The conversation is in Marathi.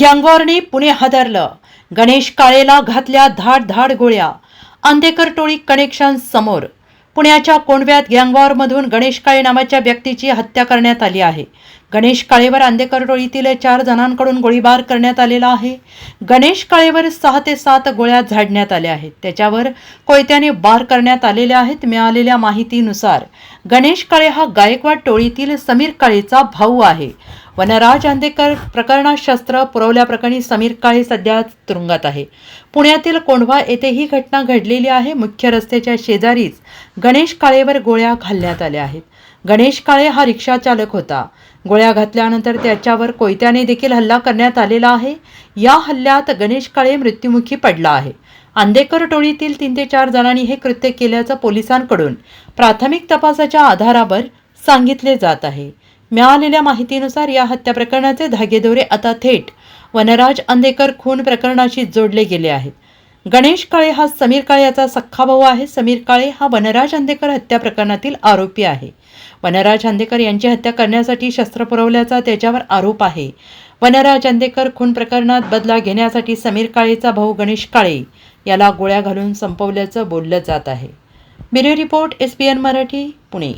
गँगवॉरने पुणे हादरलं. गणेश काळेला घातल्या धाड धाड गोळ्या. आंदेकर टोळी कनेक्शन समोर. पुण्याच्या कोंडव्यात गँगवॉरमधून गणेश काळे नावाच्या व्यक्तीची हत्या करण्यात आली आहे. गणेश काळेवर आंदेकर टोळीतील चार जणांकडून गोळीबार करण्यात आलेला आहे. गणेश काळेवर सहा ते सात गोळ्या झाडण्यात आल्या आहेत. त्याच्यावर कोयत्याने बार करण्यात आलेले आहेत. मिळालेल्या माहितीनुसार गणेश काळे हा गायकवाड टोळीतील समीर काळेचा भाऊ आहे. वनराज आंदेकर प्रकरणात शस्त्र पुरवल्याप्रकरणी समीर काळे सध्या तुरुंगात आहे. पुण्यातील कोंढवा येथे ही घटना घडलेली आहे. मुख्य रस्त्याच्या शेजारीच गणेश काळेवर गोळ्या घालण्यात आल्या आहेत. गणेश काळे हा रिक्षा चालक होता. गोळ्या घातल्यानंतर त्याच्यावर कोयत्याने देखील हल्ला करण्यात आलेला आहे. या हल्ल्यात गणेश काळे मृत्युमुखी पडला आहे. आंदेकर टोळीतील तीन ते चार जणांनी हे कृत्य केल्याचं पोलिसांकडून प्राथमिक तपासाच्या आधारावर सांगितले जात आहे. मिळालेल्या माहितीनुसार या हत्या प्रकरणाचे धागेदोरे आता थेट वनराज आंदेकर खून प्रकरणाशी जोडले गेले आहेत. गणेश काळे हा समीर काळे याचा सख्खा भाऊ आहे. समीर काळे हा वनराज आंदेकर हत्या प्रकरणातील आरोपी आहे. वनराज आंदेकर यांची हत्या करण्यासाठी शस्त्र पुरवल्याचा त्याच्यावर आरोप आहे. वनराज आंदेकर खून प्रकरणात बदला घेण्यासाठी समीर काळेचा भाऊ गणेश काळे याला गोळ्या घालून संपवल्याचं बोललं जात आहे. Bureau report S P N Marathi Pune.